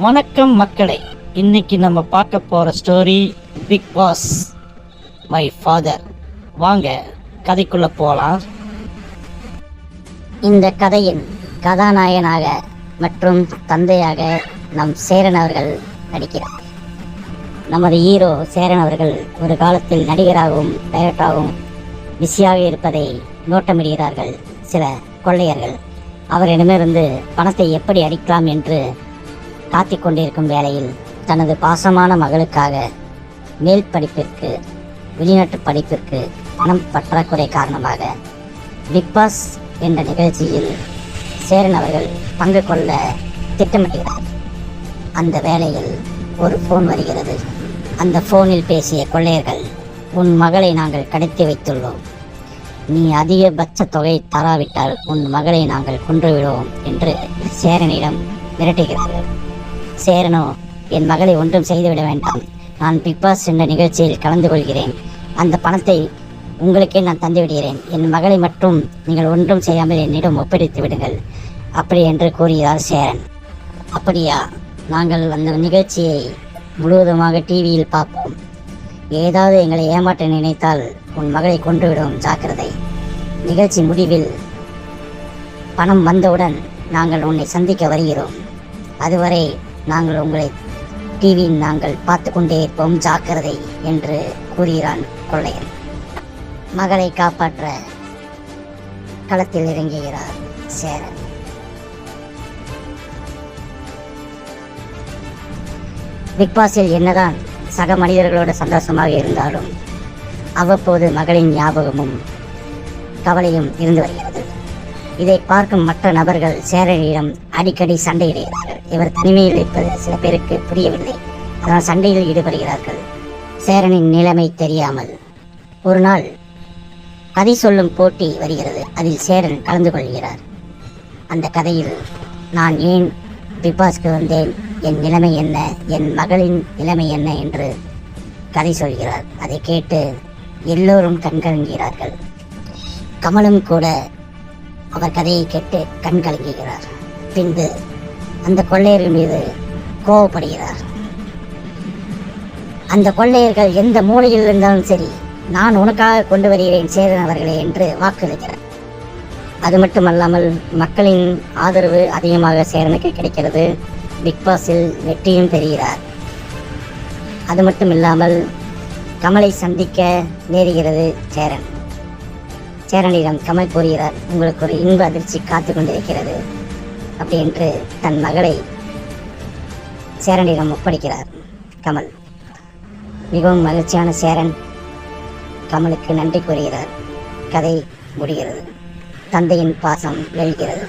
வணக்கம் மக்களே. இன்னைக்கு நம்ம பார்க்க போற story big boss my father வாங்க கதைக்குள்ள போலாம். இந்த கதையின் கதாநாயகனாக மற்றும் தந்தையாக நம் சேரன் அவர்கள் நடிக்கிறார். நமது ஹீரோ சேரன் அவர்கள் ஒரு காலத்தில் நடிகராகவும் டைரக்டராகவும் பிஸியாக இருப்பதை நோட்டமிடுகிறார்கள் சில கொள்ளையர்கள். அவரிடமிருந்து பணத்தை எப்படி அடிக்கலாம் என்று காத்திக் கொண்டிருக்கும் வேளையில் தனது பாசமான மகளுக்காக மேல் படிப்பிற்கு வெளிநாட்டு படிப்பிற்கு பணம் பற்றாக்குறை காரணமாக பிக் பாஸ் என்ற நிகழ்ச்சியில் சேரன் அவர்கள் பங்கு கொள்ள திட்டமிடுகிறார். அந்த வேளையில் ஒரு ஃபோன் வருகிறது. அந்த ஃபோனில் பேசிய கொள்ளையர்கள் உன் மகளை நாங்கள் கடத்தி வைத்துள்ளோம். நீ அதிகபட்ச தொகை தராவிட்டால் உன் மகளை நாங்கள் கொன்றுவிடுவோம் என்று சேரனிடம் மிரட்டுகிறார்கள். சேரனோ? என் மகளை ஒன்றும் செய்துவிட வேண்டாம். நான் பிக் பாஸ் என்ற நிகழ்ச்சியில் கலந்து கொள்கிறேன். அந்த பணத்தை உங்களுக்கே நான் தந்து விடுகிறேன் என் மகளை மட்டும் நீங்கள் ஒன்றும் செய்யாமல் என்னிடம் ஒப்படைத்து விடுங்கள். அப்படி என்று கூறுகிறார் சேரன். அப்படியா? நாங்கள் அந்த நிகழ்ச்சியை முழுவதுமாக டிவியில் பார்ப்போம். ஏதாவது எங்களை ஏமாற்ற நினைத்தால் உன் மகளை கொன்றுவிடும் ஜாக்கிரதை. நிகழ்ச்சி முடிவில் பணம் வந்தவுடன் நாங்கள் உன்னை சந்திக்க வருகிறோம். அதுவரை நாங்கள் உங்களை டிவியில் நாங்கள் பார்த்து கொண்டே இருப்போம் ஜாக்கிரதை என்று கூறுகிறான் கொள்ளையன். மகளை காப்பாற்ற களத்தில் இறங்குகிறார் சேரன். பிக்பாஸில் என்னதான் சக மனிதர்களோட சந்தோஷமாக இருந்தாலும் அவ்வப்போது மகளின் ஞாபகமும் கவலையும் இருந்து வருகிறது. இதை பார்க்கும் மற்ற நபர்கள் சேரனிடம் அடிக்கடி சண்டையிடுகிறார்கள். இவர் தனிமையில் இருப்பது சில பேருக்கு புரியவில்லை. அதனால் சண்டையில் ஈடுபடுகிறார்கள். சேரனின் நிலைமை தெரியாமல். ஒரு நாள் கதை சொல்லும் போட்டி வருகிறது. அதில் சேரன் கலந்து கொள்கிறார். அந்த கதையில் நான் ஏன் பிக்பாஸ்க்கு வந்தேன்? என் நிலைமை என்ன? என் மகளின் நிலைமை என்ன? என்று கதை சொல்கிறார். அதை கேட்டு எல்லோரும் கண்கலங்குகிறார்கள் கமலும் கூட அவர் கதையை கேட்டு கண்கலங்குகிறார் பின்பு அந்த கொள்ளையர்கள் மீது கோவப்படுகிறார். அந்த கொள்ளையர்கள் எந்த மூலையில் இருந்தாலும் சரி நான் உனக்காக கொண்டு வருகிறேன் சேரன் அவர்களே என்று வாக்களிக்கிறார். அது மட்டுமல்லாமல் மக்களின் ஆதரவு அதிகமாக சேரனுக்கு கிடைக்கிறது. பிக் பாஸில் வெற்றியும் பெறுகிறார். அது மட்டும் இல்லாமல் கமலை சந்திக்க நேருகிறது சேரன். சேரனிடம் கமல் கூறுகிறார் உங்களுக்கு ஒரு இன்ப அதிர்ச்சி காத்து கொண்டிருக்கிறது அப்படி என்று தன் மகளை சேரனிடம் ஒப்படைக்கிறார் கமல். மிகவும் மகிழ்ச்சியான சேரன் கமலுக்கு நன்றி கூறுகிறார். கதை முடிகிறது. தந்தையின் பாசம் வெல்கிறது.